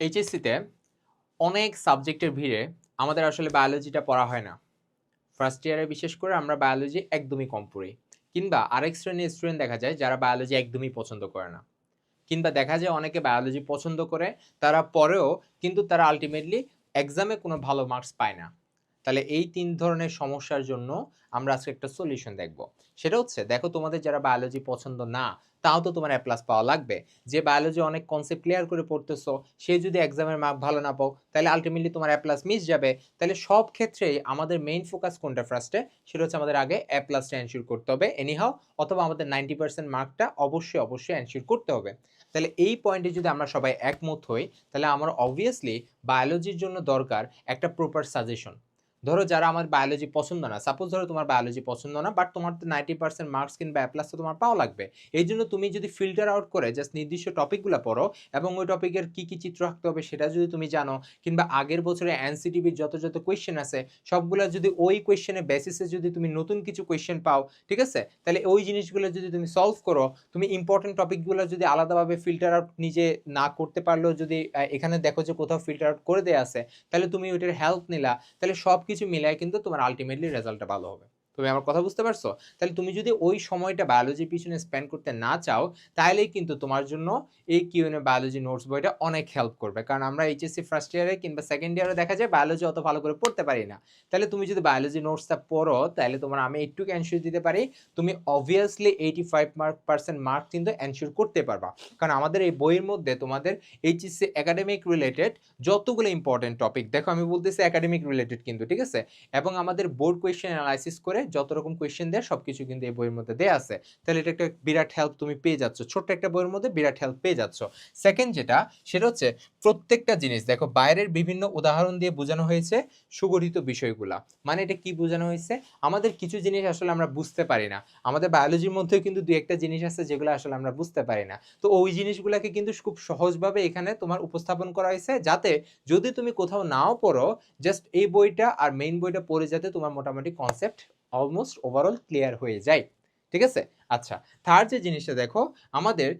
এইচএসসিতে অনেক সাবজেক্টের ভিড়ে আমাদের আসলে বায়োলজিটা পড়া হয় না। ফার্স্ট ইয়ারে বিশেষ করে আমরা বায়োলজি একদমই কম পড়ি। কিংবা আরেক শ্রেণির স্টুডেন্ট দেখা যায় যারা বায়োলজি একদমই পছন্দ করে না। কিংবা দেখা যায় অনেকে বায়োলজি পছন্দ করে, তারা পরেও কিন্তু তারা আলটিমেটলি এক্সামে কোনো ভালো মার্কস পায় না। তাহলে এই তিন ধরনের সমস্যার জন্য আমরা আজকে একটা সলিউশন দেখব। সেটা হচ্ছে, দেখো তোমাদের যারা বায়োলজি পছন্দ না, তাও তো তোমার এ প্লাস পাওয়া লাগবে। যে বায়োলজি অনেক কনসেপ্ট ক্লিয়ার করে পড়তেছো, সে যদি এক্সামের মার্ক ভালো না পাও, তাহলে আলটিমেটলি তোমার এ প্লাস মিস যাবে। তাহলে সব ক্ষেত্রেই আমাদের মেইন ফোকাস কোনটা ফার্স্টে সেটা হচ্ছে আমাদের আগে প্লাসটা এনশিওর করতে হবে এনিহাও অথবা আমাদের নাইনটি পার্সেন্ট মার্কটা অবশ্যই অবশ্যই এনশিওর করতে হবে। তাহলে এই পয়েন্টে যদি আমরা সবাই একমত হই, তাহলে আমার অবভিয়াসলি বায়োলজির জন্য দরকার একটা প্রপার সাজেশন ধরো যারা আমার বায়োলজি পছন্দ না সাপোজ ধরো তোমার বায়োলজি পছন্দ না বাট তোমার তো নাইনটি পার্সেন্ট মার্কস কিংবা প্লাস তো তোমার পাওয়া লাগবে। এই জন্য তুমি যদি ফিল্টার আউট করে জাস্ট নির্দিষ্ট টপিকগুলো পড়ো এবং ওই টপিকের কি কি চিত্র আঁকতে হবে সেটা যদি তুমি জানো, কিংবা আগের বছরে এনসিটিভির যত যত কোয়েশ্চেন আছে, সবগুলো যদি ওই কোয়েশ্চেনের বেসিসে যদি তুমি নতুন কিছু কোয়েশ্চেন পাও, ঠিক আছে? তাহলে ওই জিনিসগুলো যদি তুমি সলভ করো, তুমি ইম্পর্টেন্ট টপিকগুলো যদি আলাদাভাবে ফিল্টার আউট নিজে না করতে পারলেও যদি এখানে দেখো যে কোথাও ফিল্টার আউট করে দেওয়া আছে, তাহলে তুমি ওইটার হেল্প নিলা। তাহলে সব কিছু মিলায় কিন্তু তোমার আলটিমেটলি রেজাল্টটা ভালো হবে তুমি আমার কথা বুঝতে পারছ? তাহলে তুমি যদি ওই সময়টা বায়োলজির পিছনে স্পেন্ড করতে না চাও, তাহলেই কিন্তু তোমার জন্য এই কিউএনএ বায়োলজি নোটস বইটা অনেক হেল্প করবে। কারণ আমরা এইচএসসি ফার্স্ট ইয়ারে কিংবা সেকেন্ড ইয়ারে দেখা যায় বায়োলজি অত ভালো করে পড়তে পারি না। তাহলে তুমি যদি বায়োলজি নোটসটা পড়ো, তাহলে তোমার আমি একটু এনশিওর দিতে পারি, তুমি obviously eighty five mark percent mark কিন্তু অ্যানসিওর করতে পারবা। কারণ আমাদের এই বইয়ের মধ্যে তোমাদের এইচএসসি একাডেমিক রিলেটেড যতগুলো ইম্পর্টেন্ট টপিক দেখো আমি বলতেছি একাডেমিক রিলেটেড কিন্তু, ঠিক আছে? এবং আমাদের বোর্ড কোয়েশ্চেন অ্যানালাইসিস করে যত রকম কোয়েশ্চেন দেয় সব কিছু কিন্তু এই বইয়ের মধ্যে দেয়া আছে। তাহলে এটা একটা বিরাট হেল্প তুমি পেয়ে যাচ্ছ। ছোট্ট একটা বইয়ের মধ্যে বিরাট হেল্প পেয়ে যাচ্ছ। সেকেন্ড যেটা, সেটা হচ্ছে প্রত্যেকটা জিনিস, দেখো বাইরের বিভিন্ন উদাহরণ দিয়ে বোঝানো হয়েছে সুগঠিত বিষয়গুলা। মানে এটা কি বোঝানো হয়েছে? আমাদের কিছু জিনিস আসলে আমরা বুঝতে পারি না। আমাদের বায়োলজির মধ্যেও কিন্তু দু একটা জিনিস আছে যেগুলো আসলে আমরা বুঝতে পারি না। তো ওই জিনিসগুলোকে কিন্তু খুব সহজভাবে এখানে তোমার উপস্থাপন করা হয়েছে যাতে যদি তুমি কোথাও নাও পড়ো জাস্ট এই বইটা আর মেইন বইটা পড়ে যাতে তোমার মোটামুটি কনসেপ্ট অলমোস্ট ওভারঅল ক্লিয়ার হয়ে যায়। ঠিক আছে? আচ্ছা থার্ড যে জিনিসটা দেখো, আমাদের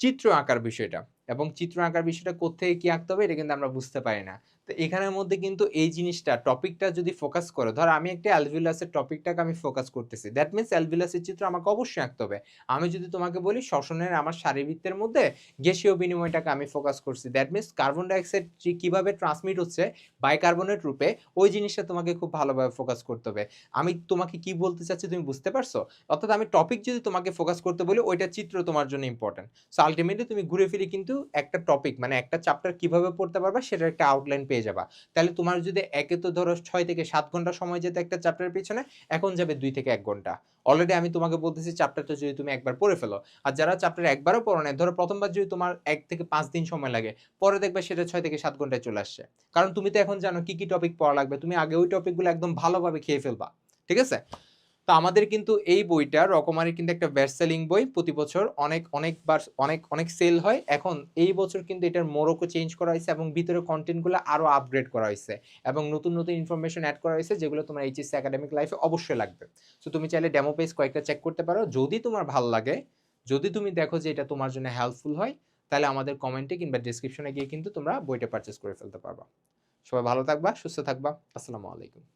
চিত্র আঁকার বিষয়টা। এবং চিত্র আঁকার বিষয়টা কোথেকে কি আঁকতে হবে, এটা কিন্তু আমরা বুঝতে পারি না। তো এখানের মধ্যে কিন্তু এই জিনিসটা, টপিকটা যদি ফোকাস করো, ধর আমি একটা অ্যালভিলাসের টপিকটাকে আমি ফোকাস করতেছি। দ্যাট মিনস অ্যালভিলাসের চিত্র আমাকে অবশ্যই আঁকতে হবে। আমি যদি তোমাকে বলি শ্বসনের আমার শারীরবৃত্তের মধ্যে গ্যাসীয় বিনিময়টাকে আমি ফোকাস করছি। দ্যাট মিনস কার্বন ডাইঅক্সাইড কীভাবে ট্রান্সমিট হচ্ছে বাইকার্বনেট রূপে, ওই জিনিসটা তোমাকে খুব ভালোভাবে ফোকাস করতে হবে। আমি তোমাকে কি বলতে চাচ্ছি তুমি বুঝতে পারছ? অর্থাৎ আমি টপিক যদি তোমাকে ফোকাস করতে বলি, ওইটা চিত্র তোমার জন্য ইম্পর্টেন্ট সো আলটিমেটলি তুমি ঘুরে ফিরে কিন্তু একটা টপিক মানে একটা চ্যাপ্টার কীভাবে পড়তে পারবা সেটার একটা আউটলাইন পেয়ে যাবা। তাহলে তোমার যদি একে তো ধরো ছয় থেকে সাত ঘণ্টা সময় যেতে একটা চ্যাপ্টারের পিছনে, এখন যাবে দুই থেকে এক ঘণ্টা। অলরেডি আমি তোমাকে বলতেছি চ্যাপ্টারটা যদি তুমি একবার পড়ে ফেলো। আর যারা চ্যাপ্টার একবারও পড়ো না ধরো প্রথমবার যদি তোমার এক থেকে পাঁচ দিন সময় লাগে, পরে দেখবে সেটা ছয় থেকে সাত ঘন্টায় চলে আসছে। কারণ তুমি তো এখন জানো কি কি টপিক পড়া লাগবে, তুমি আগে ওই টপিকগুলো একদম ভালোভাবে খেয়ে ফেলবা। ঠিক আছে? তো আমাদের কিন্তু এই বইটা রকমারি কিন্তু একটা বেস্ট সেলিং বই। প্রতি বছর অনেক অনেকবার অনেক অনেক সেল হয়। এখন এই বছর কিন্তু এটার মোড়কও চেঞ্জ করা হয়েছে এবং ভিতরে কন্টেন্টগুলো আরও আপগ্রেড করা হয়েছে এবং নতুন নতুন ইনফরমেশন অ্যাড করা হয়েছে যেগুলো তোমার এইচএসসি একাডেমিক লাইফে অবশ্যই লাগবে। সো তুমি চাইলে ডেমো পেজ কয়েকটা চেক করতে পারো। যদি তোমার ভালো লাগে, যদি তুমি দেখো যে এটা তোমার জন্য হেল্পফুল হয়, তাহলে আমাদের কমেন্টে কিংবা ডিসক্রিপশনে গিয়ে কিন্তু তোমরা বইটা পারচেস করে ফেলতে পারবা। সবাই ভালো থাকবা, সুস্থ থাকবা। আসসালামু আলাইকুম।